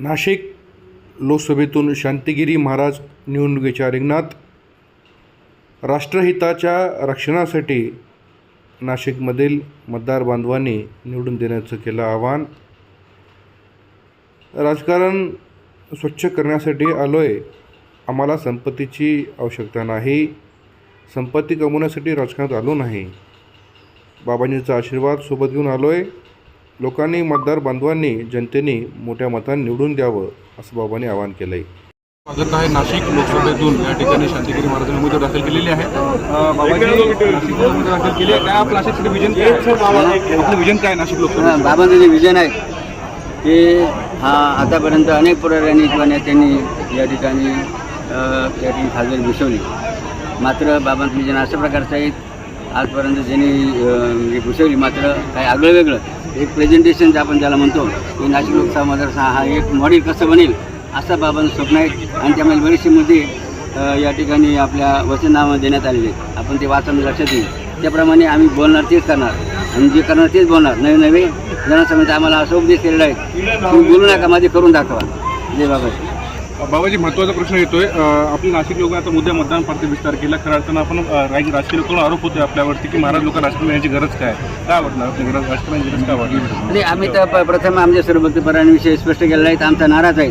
नाशिक लोकसभेतून शांतिगिरी महाराज निवडणुकीच्या रिंगणात राष्ट्रहिताच्या रक्षणासाठी नाशिकमधील मतदार बांधवांनी निवडून देण्याचं केलं आवाहन. राजकारण स्वच्छ करण्यासाठी आलो आहे आम्हाला संपत्तीची आवश्यकता नाही. संपत्ती कमवण्यासाठी राजकारणात आलो नाही. बाबांजीचा आशीर्वाद सोबत घेऊन आलो आहे लोकांनी मतदार बांधवांनी जनतेने मोठ्या मताने निवडून द्यावं असं बाबांनी आवाहन केलं आहे स्वागत आहे नाशिक लोकसभेतून या ठिकाणी शांतिगिरी महाराजांनी उमेदवार दाखल केलेली आहे. दाखल केली आहे. काय आपलं नाशिकसाठी विजन काय आहे? आपलं विजन काय नाशिक लोकसभा बाबांचं जे विजन आहे ते हा आतापर्यंत अनेक पुढाऱ्यांनी किंवा नेत्यांनी या ठिकाणी अ, या ठिकाणी खासदारी घुसवली मात्र बाबांचं विजन अशा प्रकारचं आहे आजपर्यंत ज्यांनी अ, म्हणजे घुसवली मात्र काही आगळं वेगळं. एक प्रेझेंटेशन आपण ज्याला म्हणतो की नाशिक लोकसभा मतदारसंघ हा एक मॉडेल कसं बनेल असं बाबांचं स्वप्न आहे. आणि त्यामध्ये बरेचसे मुद्दे या ठिकाणी आपल्या वचनामध्ये देण्यात आलेले आहेत. आपण ते वाचून लक्षात येईल. त्याप्रमाणे आम्ही बोलणार तेच करणार. आणि जे करणार तेच बोलणार. नवे नवे जनसमिती आम्हाला असं उपदेश केलेला आहे तुम्ही बोलू नका माझे करून दाखवा. जय बाबा बाबाजी महत्त्वाचा प्रश्न येतोय. अं, नाशिक लोक आता मतदान पार्टी विस्तार केला खरं अर्थानं आपण राजकीय लोकांना आरोप होतोय आपल्यावरती की महाराज लोक राजकारण याची गरज काय काय वाटलं आपली? गरज गरज काय वाटली आम्ही तर प्रथम आमच्या सरभक्तीपरांविषयी स्पष्ट केलेला आहे आमचा नाराज आहे.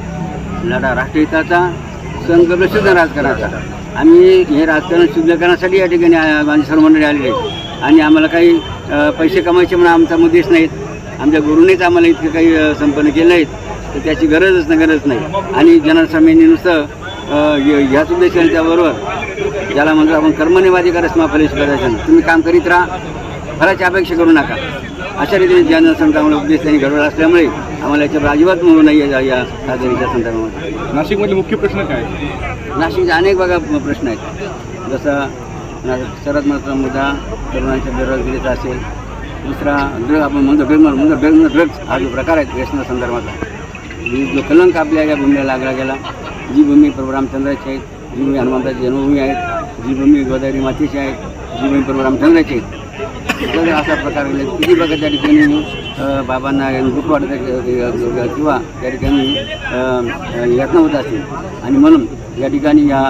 लढा राष्ट्रहिताचा संकल्प शुद्ध राजकारणाचा. आम्ही हे राजकारण शुद्ध करण्यासाठी या ठिकाणी आ- माझी सर्व आलेली आहेत. आणि आम्हाला काही पैसे कमायचे म्हणून आमचा उद्देश नाहीत. आमच्या गुरुनेच आम्हाला इतकं काही संपन्न केलं नाहीत. तर त्याची गरजच नाही गरज नाही. आणि जनसामान्यांनी नुसतं ह्याच उद्देशाने त्याबरोबर ज्याला म्हणतो आपण कर्मनिवादी करस फलेश करायचं. तुम्ही काम करीत राहा फळाची अपेक्षा करू नका. अशा रीतीने जनसंतामुळे उपदेश त्यांनी घडवला असल्यामुळे आम्हाला याच्यावर अजिबात म्हणू नाही या खासदारीच्या संदर्भामध्ये. नाशिकमधले मुख्य प्रश्न काय? नाशिकचे अनेक बघा प्रश्न आहेत. जसं सर्वात महत्त्वाचा मुद्दा तरुणांच्या बेरोजगारीचा असेल. दुसरा ड्रग आपण म्हणतो ड्रग म्हणतो ड्रग ड्रग्स हा जो प्रकार आहे व्यसना संदर्भातला जी जो कलंक आपल्या या भूमीला लागला गेला. जी भूमी प्रभू रामचंद्राची आहेत जी भूमी हनुमंताची जन्मभूमी आहेत जी भूमी गोदावरी मातेची आहेत जी भूमी प्रभू रामचंद्राची आहेत. तर असा प्रकार. किती बघा त्या ठिकाणी बाबांना दुःख वाटत आहे, किंवा त्या ठिकाणी यातना होत असतील आणि म्हणून या ठिकाणी या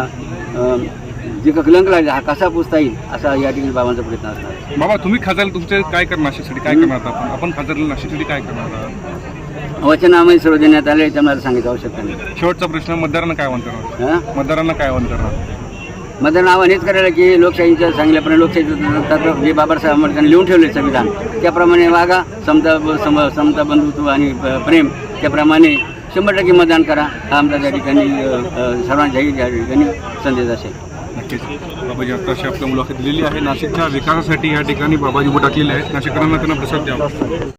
जे कलंक लागले हा कसा पुसता येईल असा या ठिकाणी बाबांचा प्रयत्न असणार. बाबा तुम्ही खासदार तुमचे काय करणार नाशिकसाठी? काय करणार आपण? आपण खासदार नाशिकसाठी काय करणार आहात? वचनामध्ये सर्व देण्यात आले त्यामुळे सांगितलं आवश्यकता नाही. शेवटचा प्रश्न मतदारांना काय हां? मतदारांना काय करणार मतदान आव्हान हेच करायला की लोकशाहीच्या सांगितल्याप्रमाणे लोकशाहीचं तत्व जे बाबासाहेब आंबेडकरांनी लिहून ठेवले संविधान त्याप्रमाणे वागा समता सम समता बंधुत्व आणि प- प्रेम त्याप्रमाणे शंभर टक्के मतदान करा. हा आमचा त्या ठिकाणी अ, अ, सर्वांच्या या ठिकाणी संदेश असेल. नक्कीच. बाबाजी आत्ताशी आपल्या मुलाखत दिलेली आहे. नाशिकच्या विकासासाठी या ठिकाणी बाबाजी उभं टाकलेले आहेत. नाशिककरांना त्यांना प्रसाद द्यावा.